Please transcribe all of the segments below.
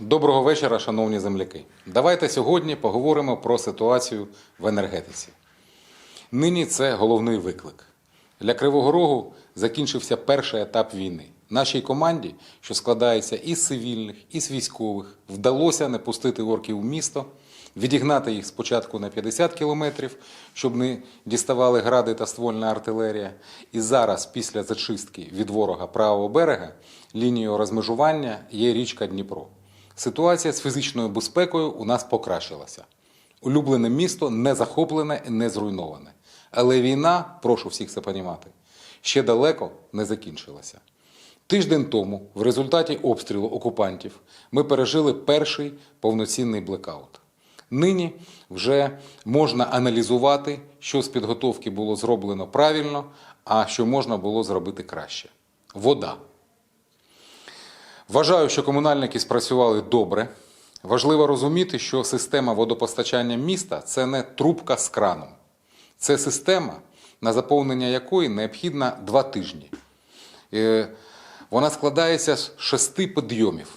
Доброго вечора, шановні земляки. Давайте сьогодні поговоримо про ситуацію в енергетиці. Нині це головний виклик. Для Кривого Рогу закінчився перший етап війни. Нашій команді, що складається із цивільних, із військових, вдалося не пустити орків в місто, відігнати їх спочатку на 50 кілометрів, щоб не діставали гради та ствольна артилерія. І зараз, після зачистки від ворога правого берега, лінією розмежування є річка Дніпро. Ситуація з фізичною безпекою у нас покращилася. Улюблене місто не захоплене і не зруйноване. Але війна, прошу всіх це понімати, ще далеко не закінчилася. Тиждень тому, в результаті обстрілу окупантів, ми пережили перший повноцінний блекаут. Нині вже можна аналізувати, що з підготовки було зроблено правильно, а що можна було зробити краще. Вода. Вважаю, що комунальники спрацювали добре. Важливо розуміти, що система водопостачання міста це не трубка з краном. Це система, на заповнення якої необхідно два тижні. Е, Вона складається з шести підйомів.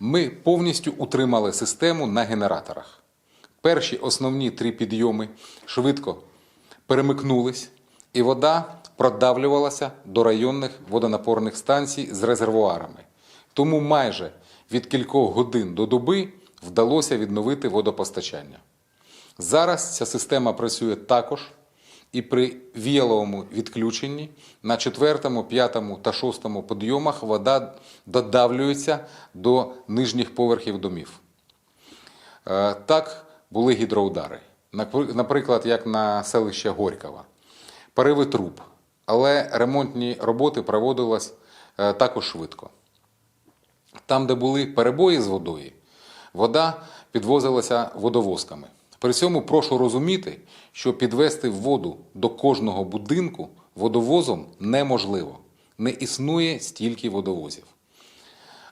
Ми повністю утримали систему на генераторах. Перші основні три підйоми швидко перемикнулись, і вода продавлювалася до районних водонапорних станцій з резервуарами. Тому майже від кількох годин до доби вдалося відновити водопостачання. Зараз ця система працює також і при віяловому відключенні на четвертому, п'ятому та шостому підйомах вода додавлюється до нижніх поверхів домів. Е, Так були гідроудари. Наприклад, як на селище Горькова. Труб. Але ремонтні роботи проводились е, також швидко. Там, де були перебої з водою, вода підвозилася водовозками. При цьому прошу розуміти, що підвести воду до кожного будинку водовозом неможливо. Не існує стільки водовозів.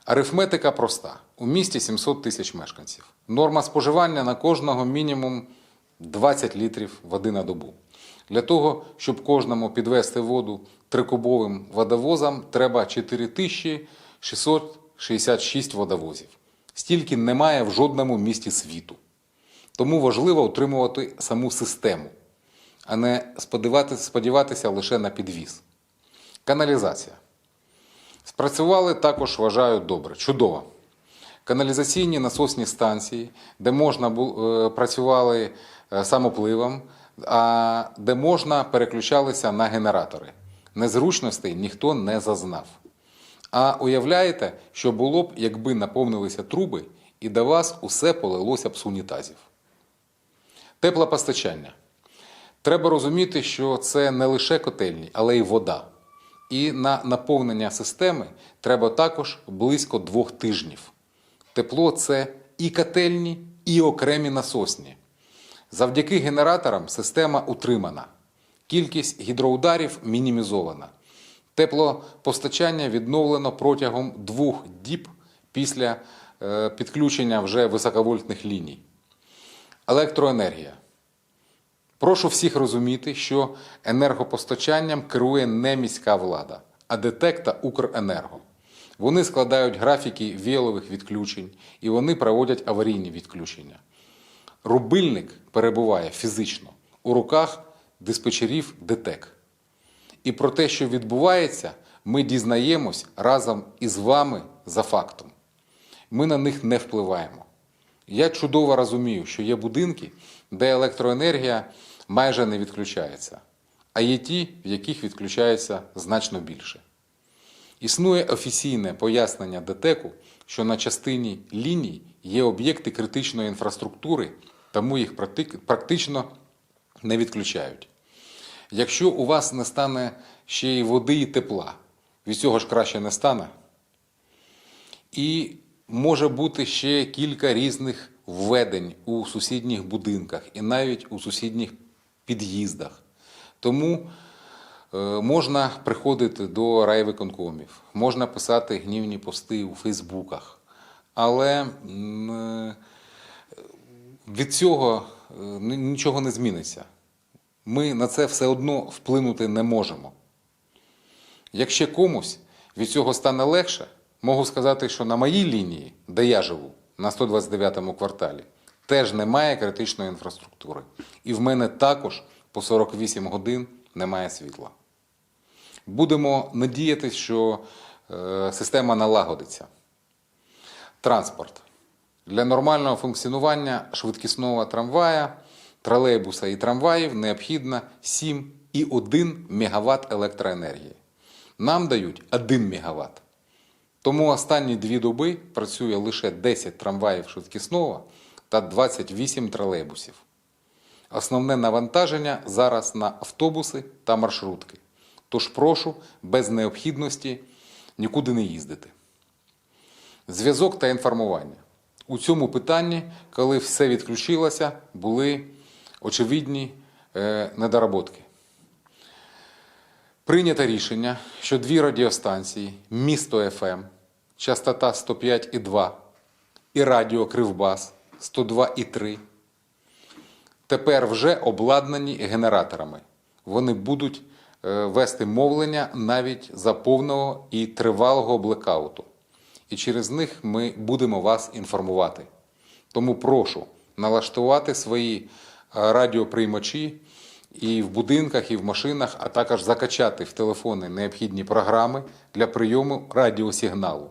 Арифметика проста. У місті 700 тисяч мешканців. Норма споживання на кожного мінімум 20 літрів води на добу. Для того, щоб кожному підвести воду трикубовим водовозом, треба 4666 водовозів. Стільки немає в жодному місті світу. Тому важливо утримувати саму систему, а не сподіватися, сподіватися лише на підвіз. Каналізація. Спрацювали також, вважаю, добре, чудово. Каналізаційні насосні станції, де можна е, працювали е, самопливом, а де можна переключалися на генератори. Незручностей ніхто не зазнав. А уявляєте, що було б, якби наповнилися труби і до вас усе полилося б з унітазів. Теплопостачання. Треба розуміти, що це не лише котельні, але й вода. І на наповнення системи треба також близько двох тижнів. Тепло це і котельні, і окремі насосні. Завдяки генераторам система утримана. Кількість гідроударів мінімізована. Теплопостачання відновлено протягом двох діб після е, підключення вже високовольтних ліній. Електроенергія. Прошу всіх розуміти, що енергопостачанням керує не міська влада, а ДТЕК та Укренерго. Вони складають графіки віялових відключень і вони проводять аварійні відключення. Рубильник перебуває фізично у руках диспетчерів ДТЕК. І про те, що відбувається, ми дізнаємось разом із вами за фактом. Ми на них не впливаємо. Я чудово розумію, що є будинки, де електроенергія майже не відключається, а є ті, в яких відключається значно більше. Існує офіційне пояснення ДТЕКу, що на частині ліній є об'єкти критичної інфраструктури, тому їх практично не відключають. Якщо у вас не стане ще й води і тепла, від цього ж краще не стане. І може бути ще кілька різних введень у сусідніх будинках і навіть у сусідніх під'їздах. Тому е, можна приходити до райвиконкомів, можна писати гнівні пости у Фейсбуках. Але е, від цього е, нічого не зміниться. Ми на це все одно вплинути не можемо. Якщо комусь від цього стане легше, Можу сказати, що на моїй лінії, де я живу, на 129-му кварталі, теж немає критичної інфраструктури. І в мене також по 48 годин немає світла. Будемо надіятися, що е, система налагодиться. Транспорт. Для нормального функціонування швидкісного трамвая, тролейбуса і трамваїв необхідно 7,1 МВт електроенергії. Нам дають 1 МВт. Тому останні дві доби працює лише 10 трамваїв швидкісного та 28 тролейбусів. Основне навантаження зараз на автобуси та маршрутки. Тож прошу без необхідності нікуди не їздити. Зв'язок та інформування. У цьому питанні, коли все відключилося, були очевидні е, недоработки. Прийнято рішення, що дві радіостанції Місто ФМ, частота 105,2 і Радіо Кривбас 102,3 тепер вже обладнані генераторами. Вони будуть е, вести мовлення навіть за повного і тривалого блекауту. І через них ми будемо вас інформувати. Тому прошу налаштувати свої радіоприймачі і в будинках, і в машинах, а також закачати в телефони необхідні програми для прийому радіосигналу,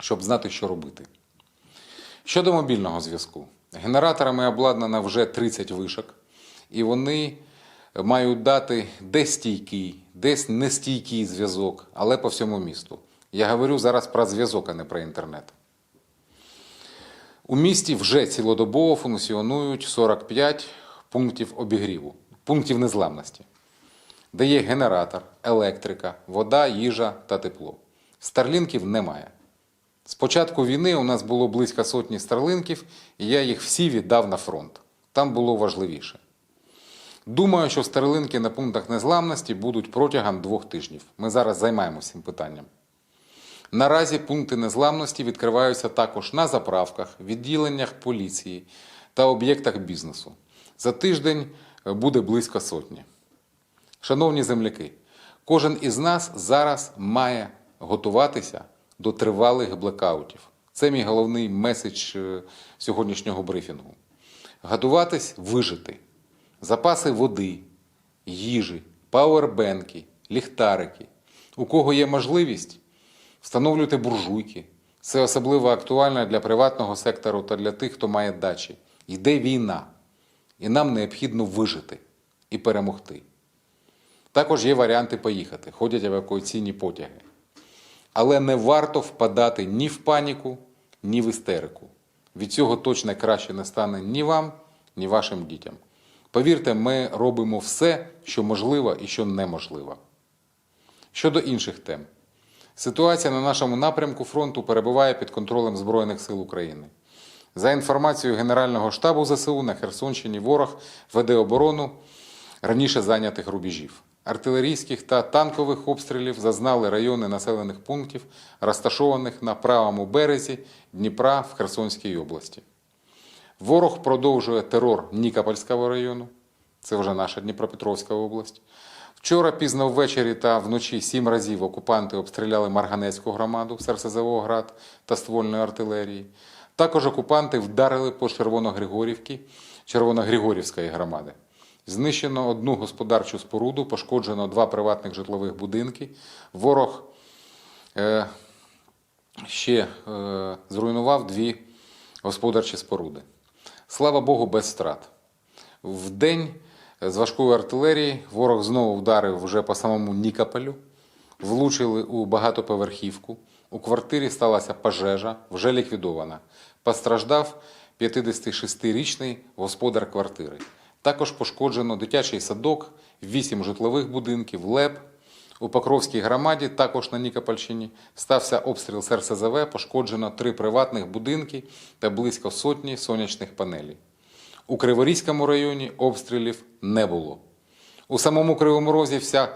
щоб знати, що робити. Щодо мобільного зв'язку, генераторами обладнано вже 30 вишок, і вони мають дати десь стійкий, десь нестійкий зв'язок, але по всьому місту. Я говорю зараз про зв'язок, а не про інтернет. У місті вже цілодобово функціонують 45 пунктів обігріву, пунктів незламності, де є генератор, електрика, вода, їжа та тепло. Старлінків немає. З початку війни у нас було близько сотні старлинків, і я їх всі віддав на фронт. Там було важливіше. Думаю, що старлинки на пунктах незламності будуть протягом двох тижнів. Ми зараз займаємося цим питанням. Наразі пункти незламності відкриваються також на заправках, відділеннях поліції та об'єктах бізнесу. За тиждень е, буде близько сотні. Шановні земляки, кожен із нас зараз має готуватися до тривалих блекаутів. Це мій головний меседж е, сьогоднішнього брифінгу. Готуватись вижити. Запаси води, їжі, пауербенки, ліхтарики. У кого є можливість, встановлюйте буржуйки. Це особливо актуально для приватного сектору та для тих, хто має дачі. Йде війна, і нам необхідно вижити і перемогти. Також є варіанти поїхати, ходять евакуаційні потяги. Але не варто впадати ні в паніку, ні в істерику. Від цього точно краще не стане ні вам, ні вашим дітям. Повірте, ми робимо все, що можливо і що неможливо. Щодо інших тем, ситуація на нашому напрямку фронту перебуває під контролем Збройних сил України. За інформацією Генерального штабу ЗСУ на Херсонщині ворог веде оборону раніше зайнятих рубежів. Артилерійських та танкових обстрілів зазнали райони населених пунктів, розташованих на правому березі Дніпра в Херсонській області. Ворог продовжує терор Нікопольського району, це вже наша Дніпропетровська область. Вчора пізно ввечері та вночі сім разів окупанти обстріляли Марганецьку громаду, Серсезового град та ствольної артилерії. Також окупанти вдарили по Червоногригорівці Червоногригорівської громади. Знищено одну господарчу споруду, пошкоджено два приватних житлових будинки. Ворог е, ще е, зруйнував дві господарчі споруди. Слава Богу, без страт. В день з важкої артилерії ворог знову вдарив вже по самому Нікополю, влучили у багатоповерхівку. У квартирі сталася пожежа, вже ліквідована. Постраждав 56-річний господар квартири. Також пошкоджено дитячий садок, 8 житлових будинків, ЛЕП. У Покровській громаді, також на Нікопольщині, стався обстріл з РСЗВ, пошкоджено три приватних будинки та близько сотні сонячних панелей. У Криворізькому районі обстрілів не було. У самому Кривому Розі вся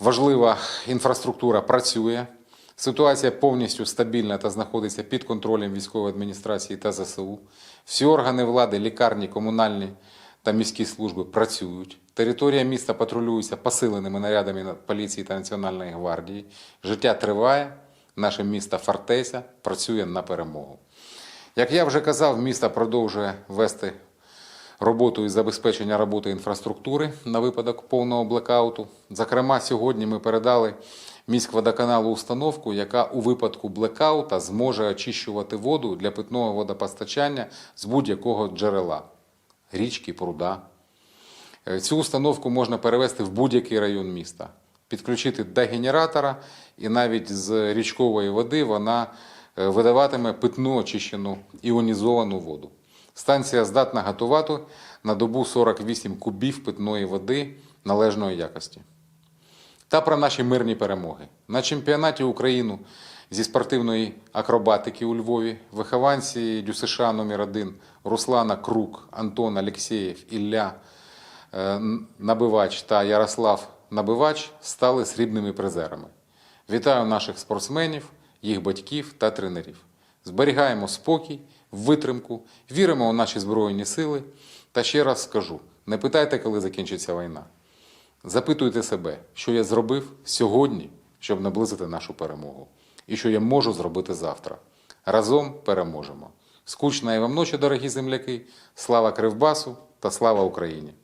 важлива інфраструктура працює. Ситуація повністю стабільна та знаходиться під контролем військової адміністрації та ЗСУ. Всі органи влади, лікарні, комунальні та міські служби працюють. Територія міста патрулюється посиленими нарядами поліції та Національної гвардії. Життя триває, наше місто Фортеця працює на перемогу. Як я вже казав, місто продовжує вести роботу із забезпечення роботи інфраструктури на випадок повного блекауту. Зокрема, сьогодні ми передали міськводоканалу установку, яка у випадку блекаута зможе очищувати воду для питного водопостачання з будь-якого джерела річки, пруда. Е, Цю установку можна перевести в будь-який район міста, підключити до генератора, і навіть з річкової води вона е, видаватиме питну очищену іонізовану воду. Станція здатна готувати на добу 48 кубів питної води належної якості. Та про наші мирні перемоги. На чемпіонаті України зі спортивної акробатики у Львові вихованці ДЮСШ номер 1 Руслана Крук, Антон Алєксєєв, Ілля е, Набивач та Ярослав Набивач стали срібними призерами. Вітаю наших спортсменів, їх батьків та тренерів. Зберігаємо спокій, витримку, віримо у наші Збройні сили. Та ще раз скажу: не питайте, коли закінчиться війна. Запитуйте себе, що я зробив сьогодні, щоб наблизити нашу перемогу, і що я можу зробити завтра. Разом переможемо. Скучної вам ночі, дорогі земляки! Слава Кривбасу та слава Україні!